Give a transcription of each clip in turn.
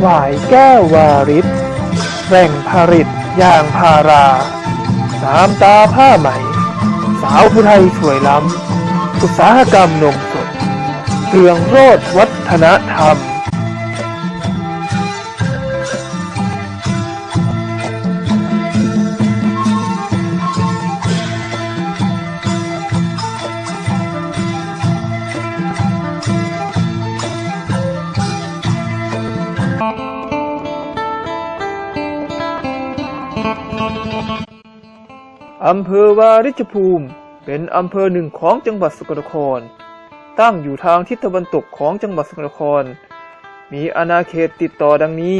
หวายแก้ววาริศแหล่งผลิตยางพารา สามตาผ้าไหม สาวผู้ไทยสวยล้ำ อุตสาหกรรมนมสดเรืองโรดวัฒนธรรม อำเภอวาริชภูมิ เป็นอำเภอหนึ่งของจังหวัดสกลนคร ตั้งอยู่ทางทิศตะวันตกของจังหวัดสกลนคร มีอาณาเขตติดต่อดังนี้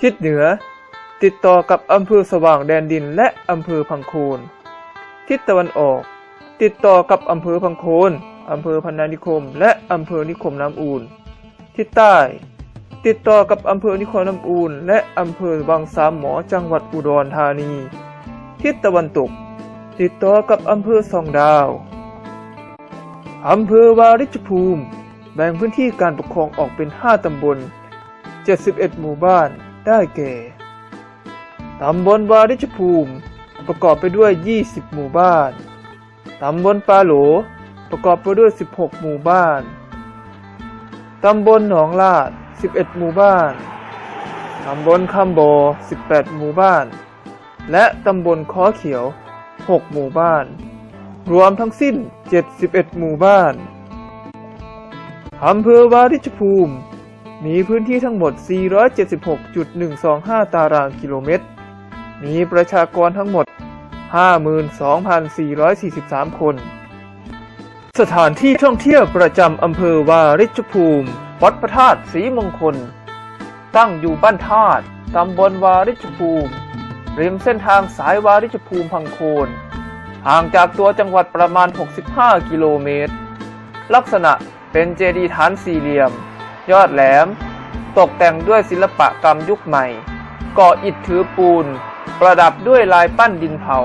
ทิศเหนือ ติดต่อกับอำเภอสว่างแดนดินและอำเภอพังโคน ทิศตะวันออก ติดต่อกับอำเภอพังโคนอำเภอพันนานิคม และอำเภอนิคมน้ำอูนทิศใต้ ติดต่อกับอำเภอนิคมน้ำอูนและอำเภอวังสามหมอจังหวัดอุดรธานี ทิศตะวันตก ติดต่อกับอำเภอสองดาว อำเภอวาริชภูมิ แบ่งพื้นที่การปกครองออกเป็น 5 ตำบล 71 หมู่บ้านได้แก่ ตำบลวาริชภูมิ ประกอบไปด้วย 20 หมู่บ้าน ตำบลปาโหล ประกอบไปด้วย 16 หมู่บ้าน ตำบลหนองลาด 11 หมู่บ้านตำบลคำโบ 18 หมู่บ้าน และตำบลค้อเขียว 6 หมู่บ้าน รวมทั้งสิ้น 71 หมู่บ้านอำเภอวาริชภูมิ มีพื้นที่ทั้งหมด 476.125 ตารางกิโลเมตร มีประชากรทั้งหมด 52,443 คน สถานที่ท่องเที่ยวประจำอำเภอวาริชภูมิ วัดพระธาตุศรีมงคล ตั้งอยู่บ้านธาตุตำบลวาริชภูมิ ริมเส้นทางสายวาริชภูมิพังโคน ห่างจากตัวจังหวัดประมาณ 65 กิโลเมตร ลักษณะเป็นเจดีย์ฐานสี่เหลี่ยม ยอดแหลม ตกแต่งด้วยศิลปะกรรมยุคใหม่ ก่ออิฐถือปูน ประดับด้วยลายปั้นดินเผา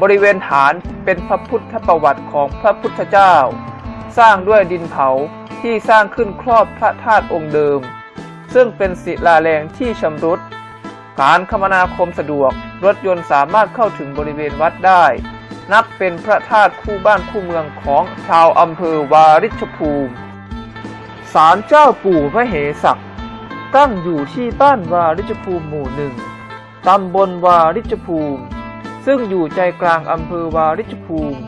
บริเวณฐานเป็นพระพุทธประวัติของพระพุทธเจ้า สร้างด้วยดินเผา ที่สร้างขึ้นครอบพระธาตุองค์เดิม ซึ่งเป็นศิลาแรงที่ชำรุด การคมนาคมสะดวก รถยนต์สามารถเข้าถึงบริเวณวัดได้ นับเป็นพระธาตุคู่บ้านคู่เมืองของชาวอำเภอวาริชภูมิศาลเจ้าปู่พระเหศักตั้งอยู่ที่บ้านวาริชภูมิหมู่หนึ่งตำบลวาริชภูมิ ซึ่งอยู่ใจกลางอำเภอวาริชภูมิ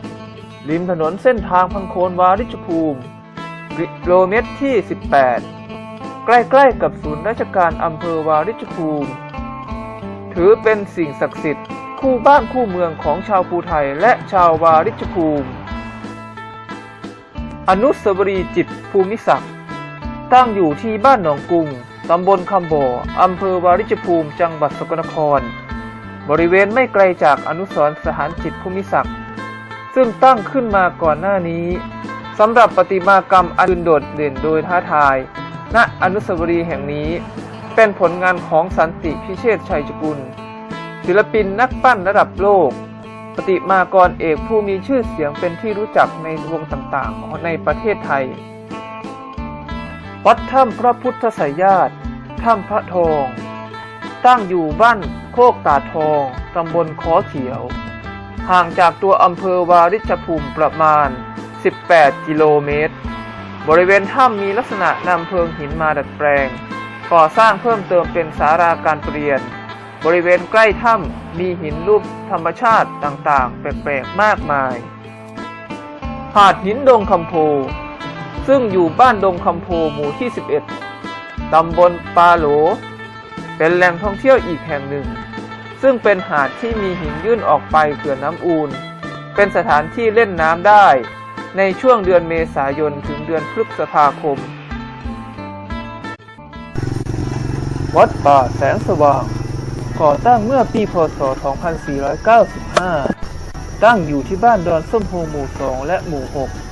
ริมถนนเส้นทางพังโคนวาริชภูมิ กิโลเมตรที่ 18 ใกล้ๆกับศูนย์ราชการอำเภอวาริชภูมิ ถือเป็นสิ่งศักดิ์สิทธิ์คู่บ้านคู่เมืองของชาวภูไทยและชาววาริชภูมิ อนุสาวรีย์จิตภูมิศักดิ์ตั้งอยู่ที่บ้านหนองกุงตำบลคำบ่ออำเภอวาริชภูมิ จังหวัดสกลนคร บริเวณไม่ไกลจากอนุสรสถานจิตภูมิศักดิ์ซึ่งตั้งขึ้นมาก่อนหน้านี้ สำหรับประติมากรรมอันโดดเด่นโดยท้าทาย ณ อนุสาวรีย์แห่งนี้ เป็นผลงานของสันติพิเชษชัยจกุล ศิลปินนักปั้นระดับโลก ปฏิมากรเอกผู้มีชื่อเสียงเป็นที่รู้จักในวงต่างๆ ในประเทศไทย วัดถ้ำพระพุทธไสยญาติถ้ำพระทอง ตั้งอยู่บ้านโคกตาทองตำบลขอเขียว ห่างจากตัวอำเภอวาริชภูมิประมาณ 18 กิโลเมตร บริเวณถ้ำมีลักษณะนำเพิงหินมาดัดแปลง ก่อสร้างเพิ่มเติมเป็นสาราการเปลี่ยน บริเวณใกล้ถ้ำมีหินรูปธรรมชาติต่างๆ แปลกๆ มากมาย หาดหินดงคำโพ ซึ่งอยู่บ้านดงคำโพหมู่ที่ 11 ตำบลปาโหล เป็นแหล่งท่องเที่ยวอีกแห่งหนึ่ง ซึ่งเป็นหาดที่มีหินยื่นออกไปเขื่อนน้ำอูนเป็นสถานที่เล่นน้ำได้ ในช่วงเดือนเมษายนถึงเดือนพฤษภาคม วัดป่าแสงสว่าง ก่อตั้งเมื่อปีพศ 2495 ตั้งอยู่ที่บ้านดอนส้มโฮหมู่ 2 และหมู่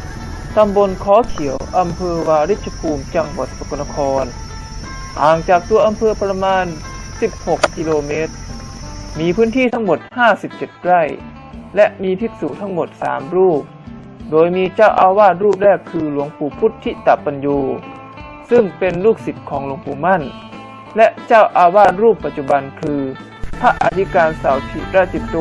6 ตำบลคอเขียว อำเภอวาริชภูมิ จังหวัดสกลนคร ห่างจากตัวอำเภอประมาณ 16 กิโลเมตร มีพื้นที่ทั้งหมด 57 ไร่ และมีภิกษุทั้งหมด 3 รูป โดยมีเจ้าอาวาสรูปแรกคือหลวงปู่พุทธิตปัญโยซึ่งเป็นลูกศิษย์ของหลวงปู่มั่น และเจ้าอาวาสรูปปัจจุบันคือ พระอธิการสาวธิราจิตโต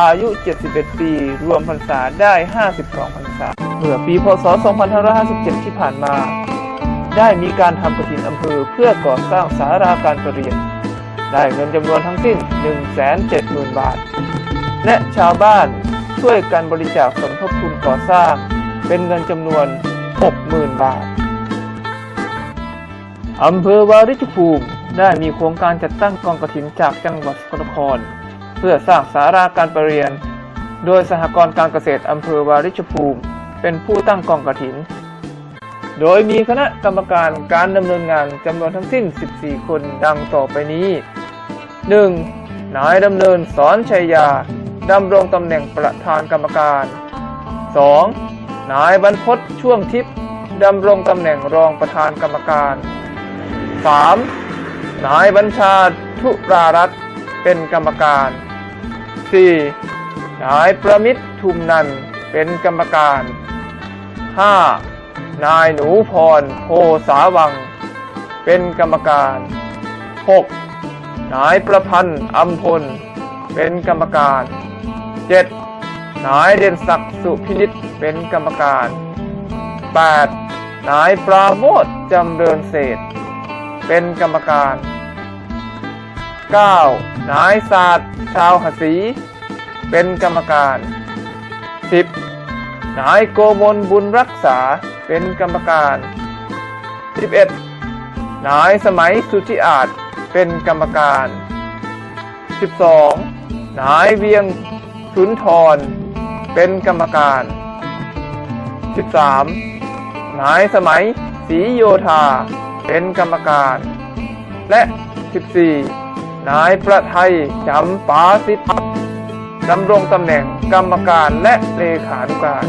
อายุ 71 ปี รวมพรรษาได้ 52 พรรษา เมื่อปีพศ 2557 ที่ผ่านมา ได้มีการทำกฐินอำเภอเพื่อก่อสร้างสาราการประเรียน ได้เงินจำนวนทั้งสิ้น 170,000 บาท และชาวบ้าน ช่วยกันบริจาคสมทบทุนก่อสร้าง เป็นเงินจำนวน 60,000 บาทอำเภอวาริชภูมิได้มีโครงการจัดตั้งกองกฐินจากจังหวัดสกลนคร เพื่อสร้างสาราการประเรียน โดยสหกรณ์การเกษตรอำเภอวาริชภูมิ เป็นผู้ตั้งกองกฐิน โดยมีคณะกรรมการการดำเนินงานจำนวนทั้งสิ้น 14 คนดังต่อไปนี้ 1. นายดำเนินสอนชัยยา ดำรงตำแหน่งประธานกรรมการ 2. นายบรรพตช่วงทิพย์ดำรงตำแหน่งรองประธานกรรมการ 3. นายบัญชาธุรารัตน์เป็นกรรมการ 4. นายประมิตรทุมนันท์เป็นกรรมการ 5. นายหนูพรโพสาวัง เป็นกรรมการ 6. นายประพันธ์อัมพล เป็นกรรมการ 7. นายเด่นศักดิ์สุพินิษเป็นกรรมการ 8. นายปราโมทจำเริญเศษ เป็นกรรมการ 9. นายศาสตร์ชาวหศีเป็นกรรมการ 10. นายโกมลบุญรักษาเป็นกรรมการ 11. นายสมัยสุธิอาจเป็นกรรมการ 12. นายเวียง สุนทร เป็นกรรมการ 13. นายสมัยศรีโยธา เป็นกรรมการ และ 14. นายประไทยจำปาสิทธิ์ดำรงตำแหน่งกรรมการและเลขานุการ